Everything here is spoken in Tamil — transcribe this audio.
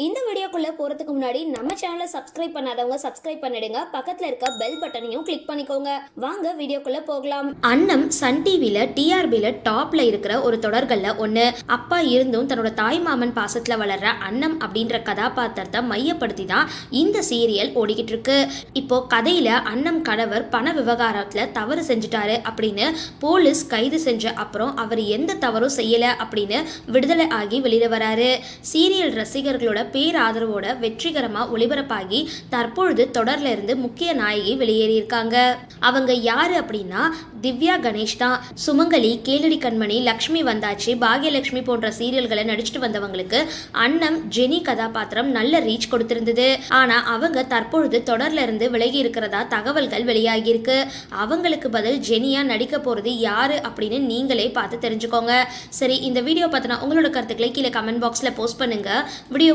இந்த வீடியோக்குள்ள போறதுக்கு முன்னாடி நம்ம சேனலை சப்ஸ்கிரைப் பண்ணாதவங்க சப்ஸ்கிரைப் பண்ணிடுங்க. பக்கத்துல இருக்க பெல் பட்டனையும் கிளிக் பண்ணிக்கோங்க. வாங்க வீடியோக்குள்ள போகலாம். அன்னம் சன் டிவில டிஆர்பில டாப்ல இருக்கிற ஒரு தொடர்கள்ல ஒண்ணு. அப்பா இருந்தும் தன்னோட தாய் மாமன் பாசத்துல வளர்ற அன்னம் அப்படின்ற கதாபாத்திரத்தை மையப்படுத்தி தான் இந்த சீரியல் ஓடிக்கிட்டு இருக்கு. இப்போ கதையில அன்னம் கணவர் பண விவகாரத்துல தவறு செஞ்சுட்டாரு அப்படின்னு போலீஸ் கைது செஞ்ச அப்புறம் அவர் எந்த தவறும் செய்யல அப்படின்னு விடுதலை ஆகி வெளியில வராரு. சீரியல் ரசிகர்களோட பேராதரவோட வெற்றிகரமா ஒளிபரப்பாகி தற்பொழுது தொடர்ல இருந்து முக்கிய நாயகி வெளியேறியிருக்காங்க. அவங்க யாரு அப்படின்னா திவ்யா கணேஷ் தான். சுமங்கலி கேளடி கண்மணி லக்ஷ்மி வந்தாச்சு பாகியலட்சுமி போன்ற சீரியல்களை நடிச்சுட்டு வந்தவங்களுக்கு அன்னம் ஜெனி கதாபாத்திரம் நல்ல ரீச் கொடுத்திருந்தது. ஆனா அவங்க தற்பொழுது தொடர்ல இருந்து விலகி இருக்கிறதா தகவல்கள் வெளியாகியிருக்கு. அவங்களுக்கு பதில் ஜெனியா நடிக்க போறது யாரு அப்படின்னு நீங்களே பார்த்து தெரிஞ்சுக்கோங்க. சரி இந்த வீடியோ பார்த்தனா உங்களோட கருத்துக்களை கீழே கமெண்ட் பாக்ஸில் போஸ்ட் பண்ணுங்க. வீடியோ